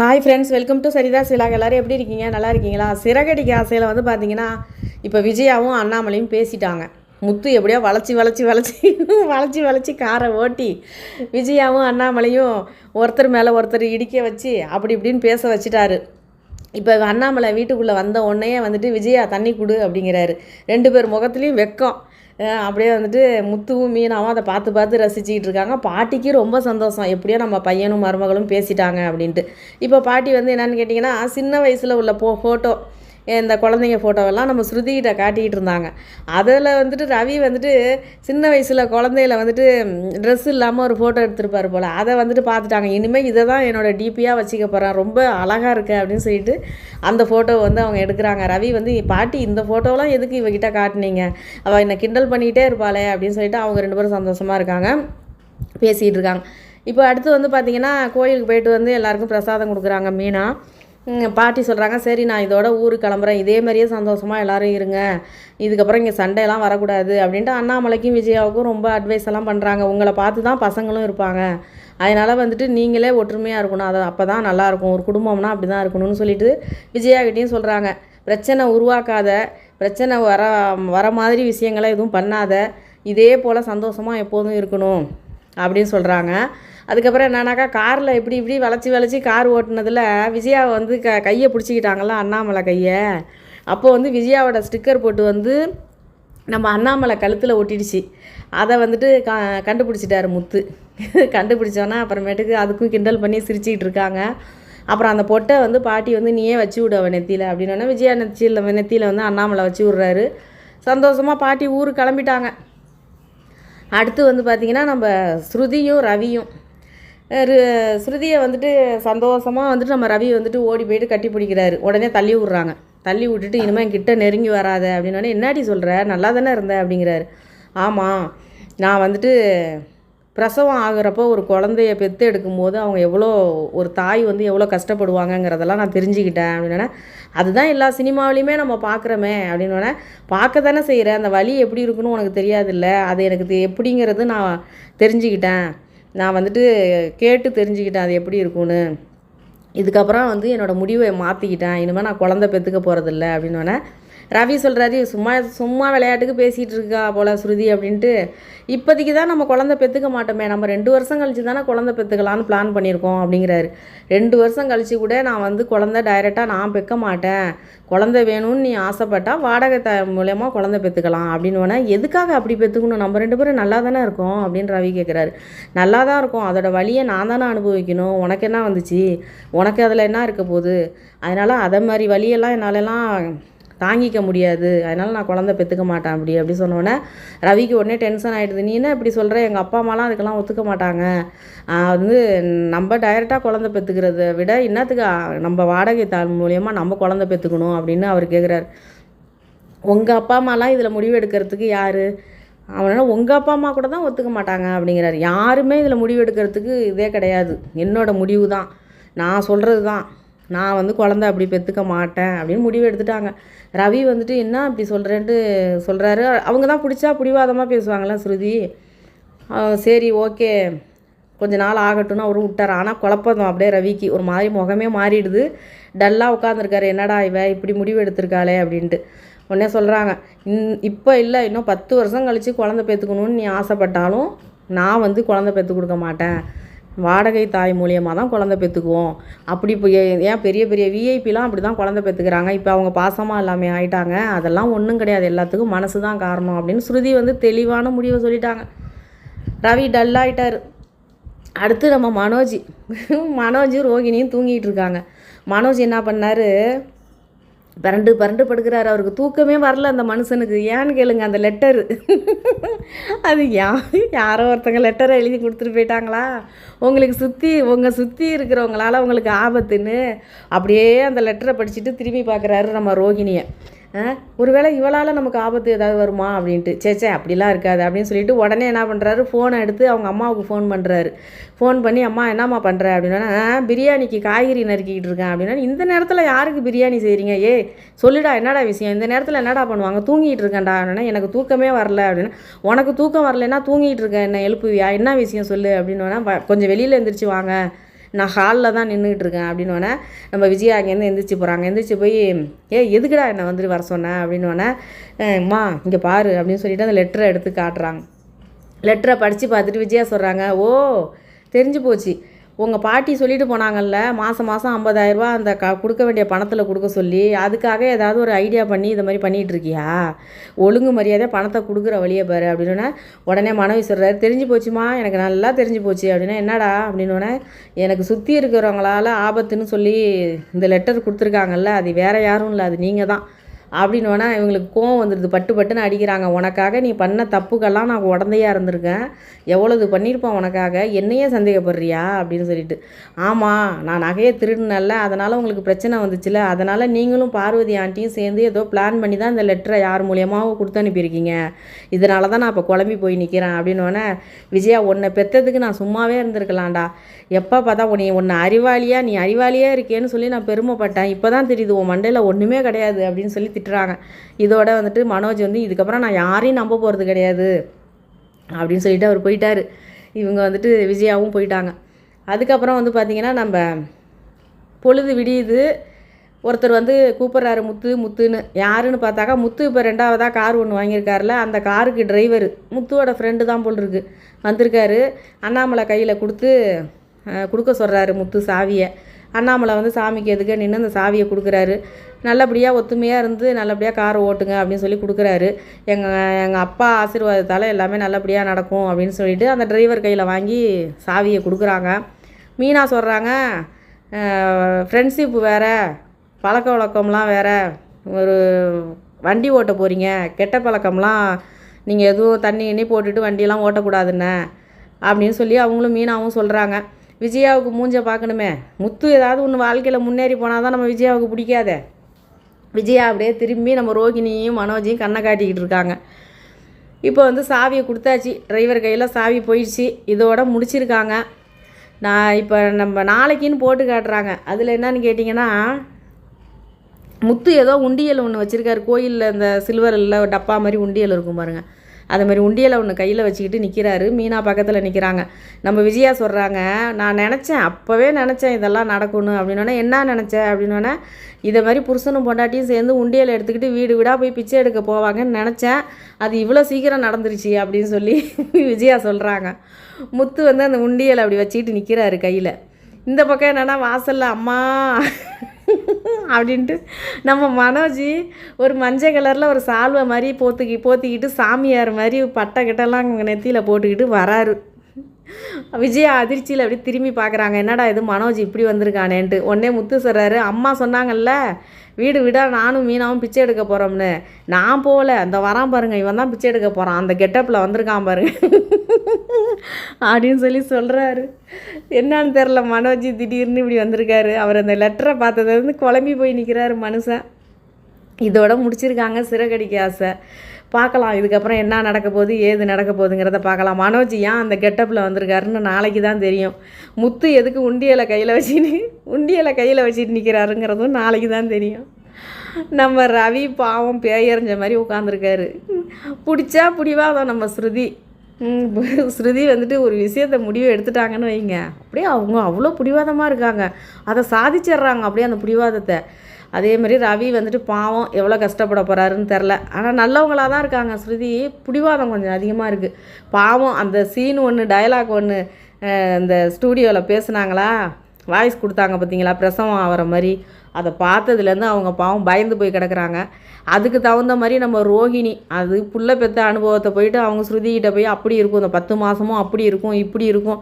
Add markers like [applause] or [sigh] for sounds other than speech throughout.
Hi friends welcome to Saritha சிலாக் எல்லோரும் எப்படி இருக்கீங்க? நல்லா இருக்கீங்களா? சிறகடிக்க ஆசையில் வந்து பார்த்தீங்கன்னா இப்போ விஜயாவும் அண்ணாமலையும் பேசிட்டாங்க. முத்து எப்படியோ வளைச்சி வளைச்சி வளைச்சி வளைச்சி வளைச்சி காரை ஓட்டி விஜயாவும் அண்ணாமலையும் ஒருத்தர் மேலே ஒருத்தர் இடிக்க வச்சு அப்படி இப்படின்னு பேச வச்சுட்டாரு. இப்போ அண்ணாமலை வீட்டுக்குள்ளே வந்த உடனேயே வந்துட்டு விஜயா தண்ணி கொடு அப்படிங்கிறாரு. ரெண்டு பேர் முகத்துலேயும் வெக்கம். அப்படியே வந்துட்டு முத்துவும் மீனாவும் அதை பார்த்து பார்த்து ரசிச்சுக்கிட்டு இருக்காங்க. பாட்டிக்கு ரொம்ப சந்தோஷம். எப்படியோ நம்ம பையனும் மருமகளும் பேசிட்டாங்க அப்படின்ட்டு. இப்போ பாட்டி வந்து என்னன்னு கேட்டிங்கன்னா சின்ன வயசில் உள்ள போ ஃபோட்டோ இந்த குழந்தைங்க ஃபோட்டோவெல்லாம் நம்ம ஸ்ருதிகிட்ட காட்டிக்கிட்டு இருந்தாங்க. அதில் வந்துட்டு ரவி வந்துட்டு சின்ன வயசில் குழந்தையில வந்துட்டு ட்ரெஸ் இல்லாமல் ஒரு ஃபோட்டோ எடுத்திருப்பாரு போல். அதை வந்துட்டு பார்த்துட்டாங்க. இனிமேல் இதை தான் என்னோடய டிபியாக வச்சுக்க போகிறேன் ரொம்ப அழகாக இருக்குது அப்படின்னு சொல்லிட்டு அந்த ஃபோட்டோவை வந்து அவங்க எடுக்கிறாங்க. ரவி வந்து பாட்டி இந்த ஃபோட்டோலாம் எதுக்கு இவகிட்ட காட்டுனீங்க? அவள் என்னை கிண்டல் பண்ணிகிட்டே இருப்பாளே அப்படின்னு சொல்லிட்டு அவங்க ரெண்டு பேரும் சந்தோஷமாக இருக்காங்க. பேசிகிட்டு இருக்காங்க. இப்போ அடுத்து வந்து பார்த்திங்கன்னா கோயிலுக்கு போயிட்டு வந்து எல்லாருக்கும் பிரசாதம் கொடுக்குறாங்க மீனா. பாட்டி சொல்கிறாங்க சரி நான் இதோட ஊருக்கு கிளம்புறேன். இதே மாதிரியே சந்தோஷமாக எல்லோரும் இருங்க. இதுக்கப்புறம் இங்கே சண்டையெல்லாம் வரக்கூடாது. அப்படின்ட்டு அண்ணாமலைக்கும் விஜயாவுக்கும் ரொம்ப அட்வைஸ் எல்லாம் பண்ணுறாங்க உங்களை பார்த்து தான் பசங்களும் இருப்பாங்க. அதனால் வந்துட்டு நீங்களே ஒற்றுமையாக இருக்கணும். அதை அப்போ தான் நல்லாயிருக்கும் ஒரு குடும்பம்னா அப்படி தான் இருக்கணும்னு சொல்லிட்டு விஜயாகிட்டையும் சொல்கிறாங்க பிரச்சனை உருவாக்காத. பிரச்சனை வர வர மாதிரி விஷயங்களை எதுவும் பண்ணாத. இதே போல் சந்தோஷமாக எப்போதும் இருக்கணும். அப்படின்னு சொல்கிறாங்க அதுக்கப்புறம் என்னன்னாக்கா காரில் இப்படி இப்படி வளைச்சி வளைச்சி கார் ஓட்டுனதில் விஜயாவை வந்து க கையை பிடிச்சிக்கிட்டாங்களா அண்ணாமலை கையை. அப்போ வந்து விஜயாவோட ஸ்டிக்கர் போட்டு வந்து நம்ம அண்ணாமலை கழுத்தில் ஒட்டிடுச்சு. அதை வந்துட்டு க கண்டுபிடிச்சிட்டாரு முத்து. [laughs] கண்டுபிடிச்சோன்னா அப்புறமேட்டுக்கு அதுக்கும் கிண்டல் பண்ணி சிரிச்சிக்கிட்டு இருக்காங்க. அப்புறம் அந்த பொட்டை வந்து பாட்டி வந்து நீயே வச்சு விடு அவன் நெத்தியில். அப்படின்னோடனே விஜயா நெத்தியில் நெத்தியில் வந்து அண்ணாமலை வச்சு விட்றாரு. சந்தோஷமாக பாட்டி ஊருக்கு கிளம்பிட்டாங்க. அடுத்து வந்து பார்த்திங்கன்னா நம்ம ஸ்ருதியும் ரவியும். ஸ்ருதியை வந்துட்டு சந்தோஷமாக வந்துட்டு நம்ம ரவி வந்துட்டு ஓடி போயிட்டு கட்டி பிடிக்கிறாரு. உடனே தள்ளி விட்றாங்க. தள்ளி விட்டுட்டு இனிமேல் கிட்ட நெருங்கி வராத அப்படின்னோடனே என்னாடி சொல்கிற நல்லா தானே இருந்த? அப்படிங்கிறாரு. ஆமாம் நான் வந்துட்டு பிரசவம் ஆகுறப்போ ஒரு குழந்தைய பெற்று எடுக்கும்போது அவங்க எவ்வளோ ஒரு தாய் வந்து எவ்வளோ கஷ்டப்படுவாங்கங்கிறதெல்லாம் நான் தெரிஞ்சுக்கிட்டேன். அப்படின்னா அதுதான் எல்லா சினிமாவிலையுமே நம்ம பார்க்குறோமே. அப்படின்னோடனே பார்க்க தானே செய்கிறேன் அந்த வலி எப்படி இருக்குன்னு உனக்கு தெரியாதுல்ல? அது எனக்கு எப்படிங்கிறது நான் தெரிஞ்சுக்கிட்டேன். நான் வந்துட்டு கேட்டு தெரிஞ்சுக்கிட்டேன் அது எப்படி இருக்கும்னு. இதுக்கப்புறம் வந்து என்னோடய முடிவை மாற்றிக்கிட்டேன் இனிமேல் நான் குழந்த பெற்றுக்க போகிறதில்ல அப்படின்னோடனே ரவி சொல்கிறாரு சும்மா சும்மா விளையாட்டுக்கு பேசிகிட்டு இருக்கா போல ஸ்ருதி அப்படின்ட்டு. இப்போதைக்கு தான் நம்ம குழந்த பெற்றுக்க மாட்டோமே. நம்ம ரெண்டு வருஷம் கழிச்சு தானே குழந்த பெற்றுக்கலான்னு பிளான் பண்ணியிருக்கோம் அப்படிங்கிறாரு. ரெண்டு வருஷம் கழிச்சு கூட நான் வந்து குழந்த டைரெக்டாக நான் பெற்க மாட்டேன். குழந்த வேணும்னு நீ ஆசைப்பட்டால் வாடகை த மூலயமா குழந்த பெற்றுக்கலாம் அப்படின்னு எதுக்காக அப்படி பெற்றுக்கணும் நம்ம ரெண்டு பேரும் நல்லா தானே இருக்கோம் அப்படின்னு ரவி கேட்குறாரு நல்லா தான் இருக்கும். அதோட வழியை நான் தானே அனுபவிக்கணும். உனக்கு என்ன வந்துச்சு? உனக்கு அதில் என்ன இருக்க போகுது? அதனால் அதை மாதிரி வழியெல்லாம் என்னாலலாம் தாங்கிக்க முடியாது. அதனால் நான் குழந்தை பெற்றுக்க மாட்டேன் அப்படி அப்படி சொன்னோடனே ரவிக்கு உடனே டென்ஷன் ஆகிடுது நீ என்ன இப்படி சொல்கிற எங்கள் அப்பா அம்மாலாம் அதுக்கெல்லாம் ஒத்துக்க மாட்டாங்க. வந்து நம்ம டைரெக்டாக குழந்தை பெற்றுக்கிறத விட என்னத்துக்கு நம்ம வாடகை தாள் மூலியமாக நம்ம குழந்தை பெற்றுக்கணும் அப்படின்னு அவர் கேட்குறாரு உங்கள் அப்பா அம்மாலாம் இதில் முடிவு எடுக்கிறதுக்கு யார்? அவனால் உங்கள் அப்பா அம்மா கூட தான் ஒத்துக்க மாட்டாங்க அப்படிங்கிறாரு. யாருமே இதில் முடிவு எடுக்கிறதுக்கு இதே கிடையாது. என்னோடய முடிவு தான் நான் சொல்கிறது தான் நான் வந்து குழந்த அப்படி பெற்றுக்க மாட்டேன் அப்படின்னு முடிவு எடுத்துட்டாங்க. ரவி வந்துட்டு என்ன அப்படி சொல்கிறேன்ட்டு சொல்கிறாரு அவங்க தான் பிடிச்சா பிடிவாதமாக பேசுவாங்களே ஸ்ருதி? சரி ஓகே. கொஞ்ச நாள் ஆகட்டும்னு அவரும் விட்டார். ஆனால் குழப்பம் அப்படியே ரவிக்கு. ஒரு மாதிரி முகமே மாறிடுது. டல்லாக உட்காந்துருக்காரு என்னடா இவ? இப்படி முடிவு எடுத்திருக்காளே அப்படின்ட்டு. உடனே சொல்கிறாங்க இன் இப்போ இல்லை. இன்னும் பத்து வருஷம் கழித்து குழந்தை பெற்றுக்கணும்னு நீ ஆசைப்பட்டாலும் நான் வந்து குழந்தை பெற்று கொடுக்க மாட்டேன். வாடகை தாய் மூலியமாக தான் குழந்த பெற்றுக்குவோம் அப்படி இப்போ ஏன் பெரிய பெரிய விஐபிலாம் அப்படி தான் குழந்த பெற்றுக்கிறாங்க இப்போ அவங்க பாசமாக எல்லாமே ஆயிட்டாங்க. அதெல்லாம் ஒன்றும் கிடையாது. எல்லாத்துக்கும் மனசு தான் காரணம் அப்படின்னு ஸ்ருதி வந்து தெளிவான முடிவை சொல்லிட்டாங்க. ரவி டல்லாயிட்டார் அடுத்து நம்ம மனோஜ். மனோஜ் ரோகிணியும் தூங்கிட்டு இருக்காங்க. மனோஜ் என்ன பண்ணார்? பரண்டு பரண்டு படுக்கிறாரு அவருக்கு தூக்கமே வரல அந்த மனுஷனுக்கு. ஏன்னு கேளுங்க அந்த லெட்டரு அது யா யாரோ ஒருத்தங்க லெட்டரை எழுதி கொடுத்துட்டு போயிட்டாங்களா? உங்களுக்கு சுற்றி உங்கள் சுற்றி இருக்கிறவங்களால உங்களுக்கு ஆபத்துன்னு அப்படியே அந்த லெட்டரை படிச்சுட்டு திரும்பி பார்க்குறாரு நம்ம ரோகிணியை. ஒருவேளை இவளால் நமக்கு ஆபத்து ஏதாவது வருமா அப்படின்ட்டு. சே சே அப்படிலாம் இருக்காது அப்படின்னு சொல்லிட்டு உடனே என்ன பண்ணுறாரு ஃபோனை எடுத்து அவங்க அம்மாவுக்கு ஃபோன் பண்ணுறாரு ஃபோன் பண்ணி அம்மா என்னம்மா பண்ணுற அப்படின்னா பிரியாணிக்கு காய்கறி நறுக்கிக்கிட்டு இருக்கேன். அப்படின்னா இந்த நேரத்தில் யாருக்கு பிரியாணி செய்கிறீங்க ஏ சொல்லுடா என்னடா விஷயம்? இந்த நேரத்தில் என்னடா பண்ணுவாங்க? தூங்கிட்டு இருக்கேன்டா. அப்படின்னா எனக்கு தூக்கமே வரல. அப்படின்னா உனக்கு தூக்கம் வரலைன்னா தூங்கிட்டு இருக்கேன் என்ன எழுப்புவியா? என்ன விஷயம் சொல்லு? அப்படின்னா கொஞ்சம் வெளியில் எந்திரிச்சு வாங்க. நான் ஹாலில் தான் நின்றுக்கிட்டு இருக்கேன் அப்படின்னோடனே நம்ம விஜயா அங்கேருந்து எந்திரிச்சு போகிறாங்க எந்திரிச்சு போய் ஏ எதுக்குடா என்னை வந்துட்டு வர சொன்னேன் அப்படின்னோடனே அம்மா இங்கே பாரு அப்படின்னு சொல்லிட்டு அந்த லெட்டரை எடுத்து காட்டுறாங்க. லெட்டரை படித்து பார்த்துட்டு விஜயா சொல்கிறாங்க ஓ தெரிஞ்சு போச்சு. உங்கள் பாட்டி சொல்லிட்டு போனாங்கல்ல மாதம் மாதம் ஐம்பதாயிரரூபா அந்த க கொடுக்க வேண்டிய பணத்தில் கொடுக்க சொல்லி அதுக்காக ஏதாவது ஒரு ஐடியா பண்ணி இதை மாதிரி பண்ணிகிட்டு இருக்கியா? ஒழுங்கு மரியாதை பணத்தை கொடுக்குற வழியை பாரு அப்படின்னோடனே உடனே மனைவி சொல்கிறாரு தெரிஞ்சு போச்சுமா எனக்கு நல்லா தெரிஞ்சு போச்சு அப்படின்னா என்னடா அப்படின்னோடனே எனக்கு சுற்றி இருக்கிறவங்களால ஆபத்துன்னு சொல்லி இந்த லெட்டர் கொடுத்துருக்காங்கல்ல அது வேறு யாரும் இல்லை அது நீங்கள் தான் அப்படின்னோடனே இவங்களுக்கு கோவம் வந்துடுது பட்டு பட்டுன்னு அடிக்கிறாங்க. உனக்காக நீ பண்ண தப்புக்கெல்லாம் நான் உடந்தையாக இருந்திருக்கேன். எவ்வளோது பண்ணியிருப்பான் உனக்காக? என்னையே சந்தேகப்படுறியா? அப்படின்னு சொல்லிட்டு. ஆமாம் நான் நகையை திருடினல்ல அதனால் உங்களுக்கு பிரச்சனை வந்துச்சுல. அதனால் நீங்களும் பார்வதி ஆண்டியும் சேர்ந்து ஏதோ பிளான் பண்ணி தான் இந்த லெட்டரை யார் மூலியமாக கொடுத்து அனுப்பியிருக்கீங்க. இதனால தான் நான் இப்போ குழம்பி போய் நிற்கிறேன் அப்படின்னோடனே விஜயா உன்னை பெற்றதுக்கு நான் சும்மாவே இருந்திருக்கலாம்டா. எப்போ பார்த்தா உன்னை உன்னை அறிவாளியாக நீ அறிவாளியாக இருக்கேன்னு சொல்லி நான் பெருமைப்பட்டேன். இப்போ தான் தெரியுது உன் மண்டையில் ஒன்றுமே கிடையாது. அப்படின்னு சொல்லி திட்டுறாங்க. இதோட வந்துட்டு மனோஜ் வந்து இதுக்கப்புறம் நான் யாரையும் நம்ப போகிறது கிடையாது. அப்படின்னு சொல்லிட்டு அவர் போயிட்டார். இவங்க வந்துட்டு விஜயாவும் போயிட்டாங்க. அதுக்கப்புறம் வந்து பார்த்திங்கன்னா நம்ம பொழுது விடியுது. ஒருத்தர் வந்து கூப்பிட்றாரு முத்து முத்துன்னு. யாருன்னு பார்த்தாக்கா முத்து இப்போ ரெண்டாவதாக கார் ஒன்று வாங்கியிருக்காருல அந்த காருக்கு டிரைவர். முத்துவோட ஃப்ரெண்டு தான் போல் இருக்கு. வந்திருக்காரு. அண்ணாமலை கையில் கொடுத்து கொடுக்க சொல்கிறாரு முத்து சாவியை. அண்ணாமலை வந்து சாமிக்கு எதுக்க நின்று அந்த சாவியை கொடுக்குறாரு. நல்லபடியாக ஒத்துமையாக இருந்து நல்லபடியாக காரை ஓட்டுங்க அப்படின்னு சொல்லி கொடுக்குறாரு. எங்கள் எங்கள் அப்பா ஆசீர்வாதத்தால் எல்லாமே நல்லபடியாக நடக்கும் அப்படின்னு சொல்லிட்டு அந்த டிரைவர் கையில் வாங்கி சாவியை கொடுக்குறாங்க. மீனா சொல்கிறாங்க ஃப்ரெண்ட்ஷிப் வேறு பழக்க வழக்கம்லாம் வேறு. ஒரு வண்டி ஓட்ட போகிறீங்க கெட்ட பழக்கம்லாம் நீங்கள் எதுவும் தண்ணி எண்ணி போட்டுட்டு வண்டியெல்லாம் ஓட்டக்கூடாதுன்னு. அப்படின்னு சொல்லி அவங்களும் மீனாவும் சொல்கிறாங்க விஜயாவுக்கு மூஞ்ச பார்க்கணுமே. முத்து ஏதாவது ஒன்று வாழ்க்கையில் முன்னேறி போனால் தான் நம்ம விஜயாவுக்கு பிடிக்காதே. விஜயா அப்படியே திரும்பி நம்ம ரோகிணியும் மனோஜையும் கண்ணை காட்டிக்கிட்டு இருக்காங்க. இப்போ வந்து சாவியை கொடுத்தாச்சு. டிரைவர் கையில் சாவி போயிடுச்சு. இதோட முடிச்சிருக்காங்க. நான் இப்போ நம்ம நாளைக்குன்னு போட்டு காட்டுறாங்க. அதில் என்னன்னு கேட்டிங்கன்னா முத்து ஏதோ உண்டியல் ஒன்று வச்சுருக்காரு. கோயிலில் இந்த சில்வரில் டப்பா மாதிரி உண்டியல் இருக்கும் பாருங்கள் அது மாதிரி உண்டியலை ஒன்று கையில் வச்சுக்கிட்டு நிற்கிறாரு மீனா பக்கத்தில் நிற்கிறாங்க நம்ம விஜயா சொல்கிறாங்க நான் நினச்சேன் அப்போவே நினச்சேன் இதெல்லாம் நடக்கணும் அப்படின்னோடனே என்ன நினச்சேன் அப்படின்னோடனே இதை மாதிரி புருஷனும் பொண்டாட்டியும் சேர்ந்து உண்டியலை எடுத்துக்கிட்டு வீடு வீடாக போய் பிச்சை எடுக்க போவாங்கன்னு நினச்சேன். அது இவ்வளோ சீக்கிரம் நடந்துருச்சு அப்படின்னு சொல்லி விஜயா சொல்கிறாங்க முத்து வந்து அந்த உண்டியலை அப்படி வச்சுக்கிட்டு நிற்கிறாரு கையில். இந்த பக்கம் என்னென்னா வாசலில் அம்மா அப்படின்ட்டு நம்ம மனோஜ் ஒரு மஞ்சள் கலரில் ஒரு சால்வை மாதிரி போத்துக்கி போத்திக்கிட்டு சாமியார் மாதிரி பட்டை கிட்டலாம் நெத்தியில் போட்டுக்கிட்டு வராரு. விஜயா அதிர்ச்சியில் அப்படி திரும்பி பார்க்குறாங்க. என்னடா இது மனோஜ் இப்படி வந்திருக்கானேன்ட்டு. உடனே முத்து சொல்கிறாரு அம்மா சொன்னாங்கல்ல வீடு வீடாக நானும் மீனாவும் பிச்சை எடுக்க போகிறோம்னு நான் போகல அந்த வரான் பாருங்க இவன் தான் பிச்சை எடுக்க போகிறான் அந்த கெட்டப்பில் வந்திருக்கான் பாருங்க அப்படின்னு சொல்லி சொல்கிறாரு என்னன்னு தெரில மனோஜ் திடீர்னு இப்படி வந்திருக்காரு. அவர் அந்த லெட்டரை பார்த்ததுலேருந்து குழம்பி போய் நிற்கிறாரு மனுஷன். இதோட முடிச்சிருக்காங்க சிறகடிக்க ஆசை. பார்க்கலாம் இதுக்கப்புறம் என்ன நடக்க போகுது ஏது நடக்க போகுதுங்கிறத பார்க்கலாம். மனோஜ் ஏன் அந்த கெட்டப்பில் வந்திருக்காருன்னு நாளைக்கு தான் தெரியும். முத்து எதுக்கு உண்டியலை கையில் வச்சுன்னு உண்டியலை கையில் வச்சுட்டு நிற்கிறாருங்கிறதும் நாளைக்கு தான் தெரியும். நம்ம ரவி பாவம் பேயறிஞ்ச மாதிரி உட்காந்துருக்காரு பிடிச்சா பிடிவாதம் நம்ம ஸ்ருதி. ஸ்ருதி வந்துட்டு ஒரு விஷயத்த முடிவு எடுத்துட்டாங்கன்னு வைங்க. அப்படியே அவங்க அவ்வளோ பிடிவாதமாக இருக்காங்க. அதை சாதிச்சிடுறாங்க அப்படியே அந்த பிடிவாதத்தை. அதே மாதிரி ரவி வந்துட்டு பாவம் எவ்வளோ கஷ்டப்பட போகிறாருன்னு தெரில. ஆனால் நல்லவங்களாக தான் இருக்காங்க. ஸ்ருதி பிடிவாதம் கொஞ்சம் அதிகமாக இருக்குது பாவம் அந்த சீன் ஒன்று டயலாக் ஒன்று இந்த ஸ்டூடியோவில் பேசுனாங்களா? வாய்ஸ் கொடுத்தாங்க பார்த்தீங்களா பிரசவம் ஆகிற மாதிரி. அதை பார்த்ததுலேருந்து அவங்க பாவம் பயந்து போய் கிடக்குறாங்க. அதுக்கு தகுந்த மாதிரி நம்ம ரோகிணி அது புள்ள பெத்த அனுபவத்தை போயிட்டு அவங்க ஸ்ருதிகிட்ட போய் அப்படி இருக்கும். இந்த பத்து மாதமும் அப்படி இருக்கும். இப்படி இருக்கும்.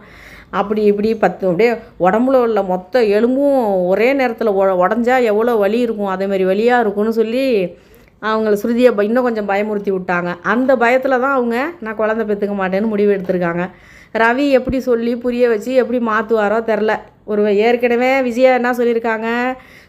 அப்படி இப்படி பத்து அப்படியே உடம்புல உள்ள மொத்த எலும்பும் ஒரே நேரத்தில் உடஞ்சா எவ்வளோ வலி இருக்கும் அதேமாரி வலியாக இருக்கும்னு சொல்லி அவங்கள ஸ்ருதியை இன்னும் கொஞ்சம் பயமுறுத்தி விட்டாங்க. அந்த பயத்தில் தான் அவங்க நான் குழந்தை பெற்றுக்க மாட்டேன்னு முடிவு எடுத்திருக்காங்க. ரவி எப்படி சொல்லி புரிய வச்சு எப்படி மாற்றுவாரோ தெரில. ஒரு ஏற்கனவே விஜயா என்ன சொல்லியிருக்காங்க?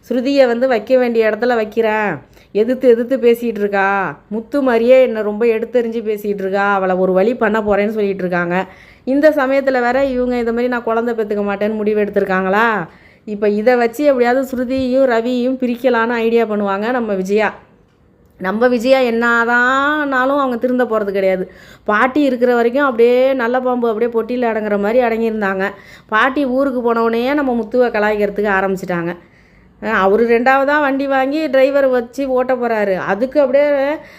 ஸ்ருதியை வந்து வைக்க வேண்டிய இடத்துல வைக்கிறேன். எதிர்த்து எதிர்த்து பேசிகிட்டு இருக்கா. முத்து மாதிரியே என்னை ரொம்ப எடுத்தெறிஞ்சு பேசிகிட்டு இருக்கா. அவளை ஒரு வழி பண்ண போகிறேன்னு சொல்லிகிட்டு இருக்காங்க. இந்த சமயத்தில் வேற இவங்க இந்த மாதிரி நான் குழந்தை பெற்றுக்க மாட்டேன்னு முடிவு எடுத்திருக்காங்களா? இப்போ இதை வச்சு எப்படியாவது ஸ்ருதியையும் ரவியையும் பிரிக்கலான்னு ஐடியா பண்ணுவாங்க நம்ம விஜயா. நம்ம விஜயா என்னதானாலும் அவங்க திருந்த போகிறது கிடையாது. பாட்டி இருக்கிற வரைக்கும் அப்படியே நல்ல பாம்பு அப்படியே பொட்டியில் அடங்குற மாதிரி அடங்கியிருந்தாங்க. பாட்டி ஊருக்கு போனவுடனே நம்ம முத்துவை கலாய்க்கிறதுக்கு ஆரம்பிச்சிட்டாங்க. அவர் ரெண்டாவதாக வண்டி வாங்கி டிரைவர் வச்சு ஓட்ட போகிறாரு அதுக்கு அப்படியே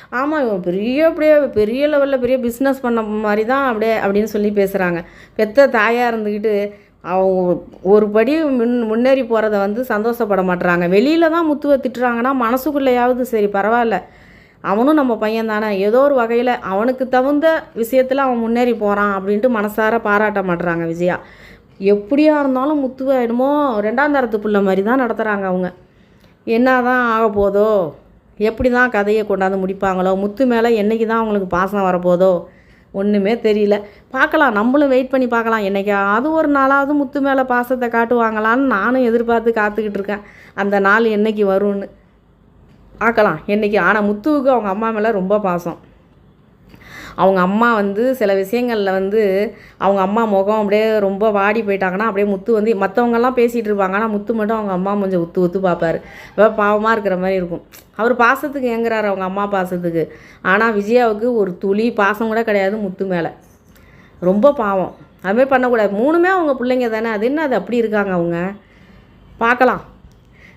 ஆமாம் இவன் பெரிய அப்படியே பெரிய லெவலில் பெரிய பிஸ்னஸ் பண்ண மாதிரி தான் அப்படியே அப்படின்னு சொல்லி பேசுகிறாங்க பெத்த தாயாக இருந்துக்கிட்டு அவங்க ஒரு படி முன் முன்னேறி போகிறத வந்து சந்தோஷப்பட மாட்டுறாங்க வெளியில் தான் முத்துவை திட்டுறாங்கன்னா மனசுக்குள்ளேயாவது சரி பரவாயில்ல. அவனும் நம்ம பையன் தானே. ஏதோ ஒரு வகையில் அவனுக்கு தகுந்த விஷயத்தில் அவன் முன்னேறி போகிறான் அப்படின்ட்டு மனசார பாராட்ட மாட்டுறாங்க விஜயா. எப்படியா இருந்தாலும் முத்துவை என்னமோ ரெண்டாம் தரத்து பிள்ளை மாதிரி தான் நடத்துகிறாங்க அவங்க. என்ன தான் ஆக போதோ எப்படி தான் கதையை கொண்டாந்து முடிப்பாங்களோ முத்து மேலே என்றைக்கு தான் அவங்களுக்கு பாசம் வரப்போதோ ஒன்றுமே தெரியல. பார்க்கலாம் நம்மளும் வெயிட் பண்ணி பார்க்கலாம். என்றைக்காவது ஒரு நாளாவது முத்து மேலே பாசத்தை காட்டுவாங்களான்னு நானும் எதிர்பார்த்து காத்துக்கிட்டு இருக்கேன். அந்த நாள் என்னைக்கு வரும்னு. பார்க்கலாம் என்றைக்கு ஆனால் முத்துவுக்கு அவங்க அம்மா மேலே ரொம்ப பாசம். அவங்க அம்மா வந்து சில விஷயங்களில் வந்து அவங்க அம்மா முகம் அப்படியே ரொம்ப வாடி போயிட்டாங்கன்னா அப்படியே முத்து வந்து மற்றவங்கெல்லாம் பேசிகிட்டு இருப்பாங்க. ஆனால் முத்து மட்டும் அவங்க அம்மா கொஞ்சம் உத்து உத்து பார்ப்பாரு அப்போ பாவமாக இருக்கிற மாதிரி இருக்கும். அவர் பாசத்துக்கு ஏங்குறாரு அவங்க அம்மா பாசத்துக்கு. ஆனால் விஜயாவுக்கு ஒரு துளி பாசம் கூட கிடையாது முத்து மேலே. ரொம்ப பாவம். அதுமாதிரி பண்ணக்கூடாது. மூணுமே அவங்க பிள்ளைங்க தானே. அது என்ன அது அப்படி இருக்காங்க அவங்க? பார்க்கலாம்.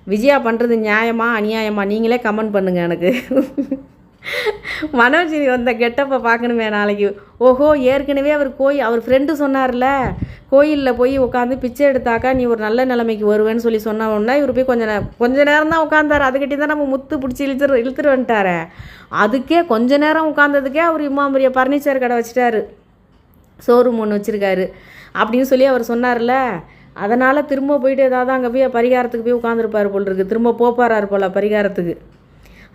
விஜயா பண்ணுறது நியாயமா அநியாயமா? நீங்களே கமெண்ட் பண்ணுங்கள் எனக்கு. மனோஜ் வந்த கெட்டப்பை பார்க்கணுமே நாளைக்கு. ஓஹோ ஏற்கனவே அவர் கோயில் அவர் ஃப்ரெண்டு சொன்னார்ல. கோயிலில் போய் உட்காந்து பிச்சை எடுத்தாக்கா நீ ஒரு நல்ல நிலைமைக்கு வருவேன்னு சொல்லி சொன்ன உடனே இவர் போய் கொஞ்ச நேரம் கொஞ்ச நேரம் தான் உட்காந்தாரு அதுக்கிட்டே தான் நம்ம முத்து பிடிச்சி இழுத்துரு இழுத்துட்டு வந்துட்டாரே அதுக்கே கொஞ்ச நேரம் உட்காந்ததுக்கே அவர் இம்மாம்பரிய பர்னிச்சர் கடை வச்சுட்டாரு. ஷோரூம் ஒன்று வச்சுருக்காரு. அப்படின்னு சொல்லி அவர் சொன்னார்ல. அதனால் திரும்ப போயிட்டு ஏதாவது அங்கே போய் பரிகாரத்துக்கு போய் உட்காந்துருப்பார் போல் இருக்குது திரும்ப போப்பாரார் போல் பரிகாரத்துக்கு.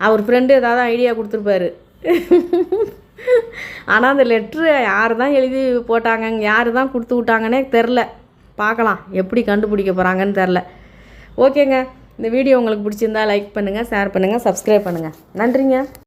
அவர் ஃப்ரெண்டு ஏதாவது ஐடியா கொடுத்துருப்பாரு. ஆனால் அந்த லெட்ரு யார் தான் எழுதி போட்டாங்க யார் தான் கொடுத்து விட்டாங்கன்னே தெரில பார்க்கலாம் எப்படி கண்டுபிடிக்க போகிறாங்கன்னு தெரில ஓகேங்க இந்த வீடியோ உங்களுக்கு பிடிச்சிருந்தா லைக் பண்ணுங்கள் ஷேர் பண்ணுங்கள் சப்ஸ்கிரைப் பண்ணுங்கள் நன்றிங்க.